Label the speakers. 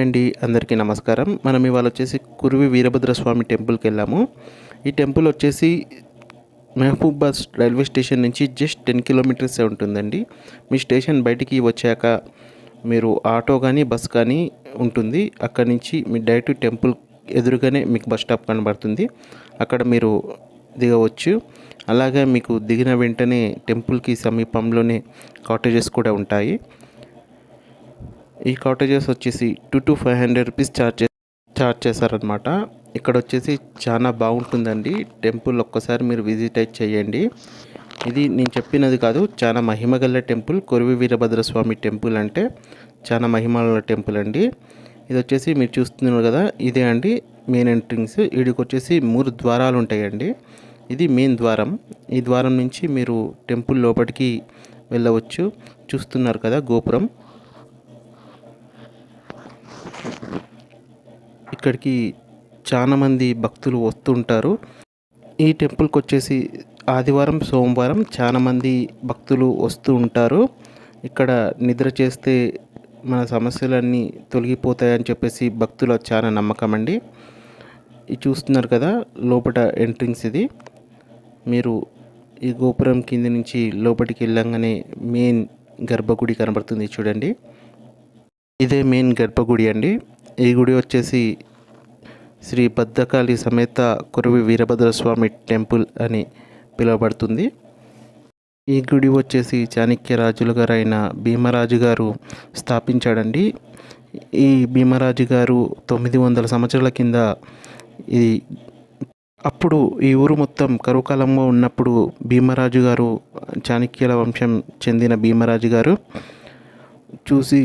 Speaker 1: అండి అందరికీ నమస్కారం. మనం ఇవాళ వచ్చేసి కురివి వీరభద్ర స్వామి టెంపుల్కి వెళ్ళాము. ఈ టెంపుల్ వచ్చేసి మహబూబాద్ రైల్వే స్టేషన్ నుంచి జస్ట్ టెన్ కిలోమీటర్సే ఉంటుందండి. మీ స్టేషన్ బయటికి వచ్చాక మీరు ఆటో కానీ బస్ కానీ ఉంటుంది. అక్కడి నుంచి మీ డైరెక్ట్ టెంపుల్ ఎదురుగానే మీకు బస్ స్టాప్ కనబడుతుంది. అక్కడ మీరు దిగవచ్చు. అలాగే మీకు దిగిన వెంటనే టెంపుల్కి సమీపంలోనే కాటేజెస్ కూడా ఉంటాయి. ఈ కాటేజెస్ వచ్చేసి two to five hundred rupees charge charge చేశారనమాట ఇక్కడ వచ్చేసి చాలా బాగుంటుందండి. టెంపుల్ ఒక్కసారి మీరు విజిట్ అయితే చేయండి. ఇది నేను చెప్పినది కాదు చాలా మహిమగల టెంపుల్. కొరివి వీరభద్ర స్వామి టెంపుల్ అంటే చాలా మహిమగల టెంపుల్ అండి. ఇది వచ్చేసి మీరు చూస్తున్నారు కదా ఇదే అండి మెయిన్ ఎంట్రింగ్స్ వీడికి వచ్చేసి మూడు ద్వారాలు ఉంటాయండి. ఇది మెయిన్ ద్వారం. ఈ ద్వారం నుంచి మీరు టెంపుల్ లోపలికి వెళ్ళవచ్చు. చూస్తున్నారు కదా గోపురం. ఇక్కడికి చాలామంది భక్తులు వస్తుంటారు. ఈ టెంపుల్కి వచ్చేసి ఆదివారం సోమవారం చాలామంది భక్తులు వస్తూ ఉంటారు. ఇక్కడ నిద్ర చేస్తే మన సమస్యలన్నీ తొలగిపోతాయని చెప్పేసి భక్తుల చాలా నమ్మకం అండి. ఇది చూస్తున్నారు కదా లోపల ఎంట్రింగ్స్ ఇది. మీరు ఈ గోపురం కింద నుంచి లోపలికి వెళ్ళంగానే మెయిన్ గర్భగుడి కనబడుతుంది చూడండి. ఇదే మెయిన్ గర్భగుడి అండి. ఈ గుడి వచ్చేసి శ్రీ భద్రకాళి సమేత కురవి వీరభద్ర స్వామి టెంపుల్ అని పిలువబడుతుంది. ఈ గుడి వచ్చేసి చాణక్య రాజులు గారైన భీమరాజు గారు స్థాపించాడండి. ఈ భీమరాజు గారు తొమ్మిది వందల సంవత్సరాల కింద ఇది అప్పుడు ఈ ఊరు మొత్తం కరుకాలంలో ఉన్నప్పుడు భీమరాజు గారు చాణక్యుల వంశం చెందిన భీమరాజు గారు చూసి